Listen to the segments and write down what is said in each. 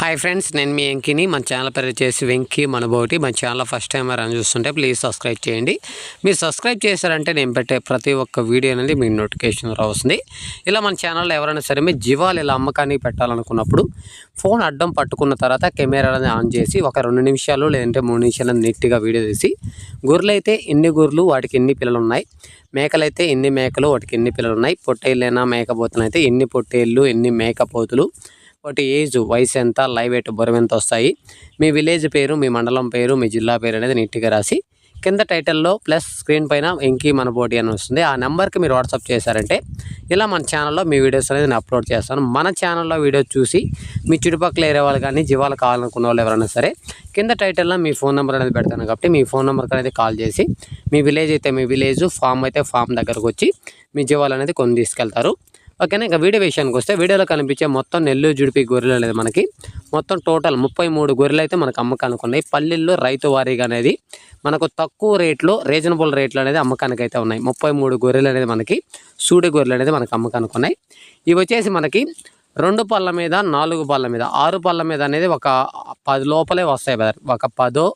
Hi friends నేను మీ వెంకిని మన channel పేరు వచ్చేసి వెంకీ మనబోటి. మన ఛానల్ ఫస్ట్ టైం రన్ చూస్తుంటే ప్లీజ్ సబ్స్క్రైబ్ చేయండి. మీరు సబ్స్క్రైబ్ చేశారంటే నేను పెట్టే ప్రతి ఒక్క వీడియో అనేది మీకు నోటిఫికేషన్ రావస్తుంది. ఇలా మన ఛానల్లో ఎవరైనా సరే మీ జీవాలు ఇలా అమ్మకానికి పెట్టాలనుకున్నప్పుడు ఫోన్ అడ్డం పట్టుకున్న తర్వాత కెమెరా అనేది ఆన్ చేసి ఒక రెండు నిమిషాలు లేదంటే మూడు నిమిషాలు నీట్గా వీడియో తీసి గొర్రెలు ఎన్ని గొర్రెలు వాటికి ఎన్ని పిల్లలు ఉన్నాయి? మేకలైతే ఎన్ని మేకలు వాటికి ఎన్ని పిల్లలు ఉన్నాయి? పొట్టేళ్ళైనా మేకపోతులైతే ఎన్ని పొట్టేళ్ళు ఎన్ని మేకపోతులు? వాటి ఏజ్ వయసు ఎంత లైవ్ ఎయిట్ బరువు ఎంత వస్తాయి మీ విలేజ్ పేరు మీ మండలం పేరు మీ జిల్లా పేరు అనేది నీట్గా రాసి కింద టైటిల్లో ప్లస్ స్క్రీన్ పైన ఎంకీ మన పోటీ అని వస్తుంది. ఆ నెంబర్కి మీరు వాట్సాప్ చేశారంటే ఇలా మన ఛానల్లో మీ వీడియోస్ అనేది నేను అప్లోడ్ చేస్తాను. మన ఛానల్లో వీడియో చూసి మీ చుట్టుపక్కల ఏరే వాళ్ళు కానీ జీవాలు కావాలనుకున్న వాళ్ళు ఎవరైనా సరే కింద టైటిల్లో మీ ఫోన్ నెంబర్ అనేది పెడతాను కాబట్టి మీ ఫోన్ నెంబర్కి అనేది కాల్ చేసి మీ విలేజ్ అయితే మీ విలేజ్ ఫామ్ అయితే ఫామ్ దగ్గరకు వచ్చి మీ జీవాలు అనేది కొని తీసుకెళ్తారు. ఓకేనా? ఇంకా వీడియో విషయానికి వస్తే వీడియోలో కనిపించే మొత్తం నెల్లూరు జుడిపి గొర్రెలు అనేది మనకి మొత్తం టోటల్ ముప్పై మూడు గొర్రెలు అయితే మనకు అమ్మకానికి ఉన్నాయి పల్లెల్లో రైతు వారీగా అనేది మనకు తక్కువ రేట్లో రీజనబుల్ రేట్లు అనేది అమ్మకానికి అయితే ఉన్నాయి. ముప్పై మూడు గొర్రెలు అనేది మనకి సూడి గొర్రెలు అనేది మనకు అమ్మకానికి ఉన్నాయి ఇవి వచ్చేసి మనకి రెండు పళ్ళ మీద నాలుగు పళ్ళ మీద ఆరు పళ్ళ మీద అనేది ఒక పది లోపలే వస్తాయి బదర్ ఒక పదో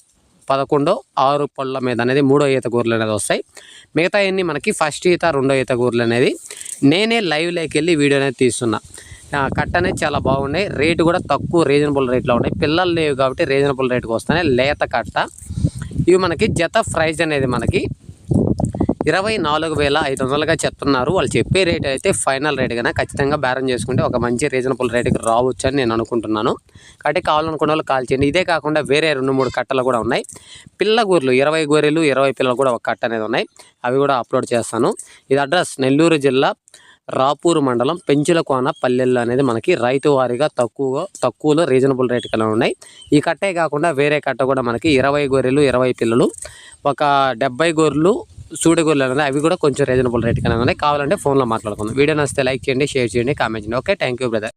పదకొండో ఆరు పళ్ళ మీద అనేది మూడో ఈత గూర్లు అనేది వస్తాయి. మిగతా అన్ని మనకి ఫస్ట్ ఈత రెండో ఈత గూర్లు అనేది నేనే లైవ్లోకి వెళ్ళి వీడియో అనేది తీస్తున్నా. కట్ కట్ట అనేది చాలా బాగున్నాయి. రేటు కూడా తక్కువ రీజనబుల్ రేట్లో ఉన్నాయి. పిల్లలు లేవు కాబట్టి రీజనబుల్ రేట్కి వస్తున్నాయి. లేత కట్ట. ఇవి మనకి జత ప్రైజ్ అనేది మనకి ఇరవై నాలుగు వేల ఐదు వందలుగా చెప్తున్నారు. వాళ్ళు చెప్పే రేట్ అయితే ఫైనల్ రేట్ కన్నా ఖచ్చితంగా బేరం చేసుకుంటే ఒక మంచి రీజనబుల్ రేటుకి రావచ్చు అని నేను అనుకుంటున్నాను. కాబట్టి కావాలనుకున్న వాళ్ళు కాల్ చేయండి. ఇదే కాకుండా వేరే రెండు మూడు కట్టలు కూడా ఉన్నాయి. పిల్ల గొర్రెలు ఇరవై గొర్రెలు ఇరవై పిల్లలు కూడా ఒక కట్ట అనేది ఉన్నాయి. అవి కూడా అప్లోడ్ చేస్తాను. ఇది అడ్రస్ నెల్లూరు జిల్లా రాపూరు మండలం పెంచులకోన పల్లెల్లో అనేది మనకి రైతు వారీగా తక్కువ తక్కువలో రీజనబుల్ రేట్ కల ఉన్నాయి. ఈ కట్టే కాకుండా వేరే కట్ట కూడా మనకి ఇరవై గొర్రెలు ఇరవై పిల్లలు ఒక డెబ్బై గొర్రెలు సూడి అనేది అవి కూడా కొంచెం రీజనబుల్ రేట్ కన్నా ఉన్నాయి. కావాలంటే ఫోన్లో మాట్లాడుకుందాం. వీడియో నచ్చితే లైక్ చేయండి షేర్ చేయండి కామెంట్ చేయండి. Okay thank you brother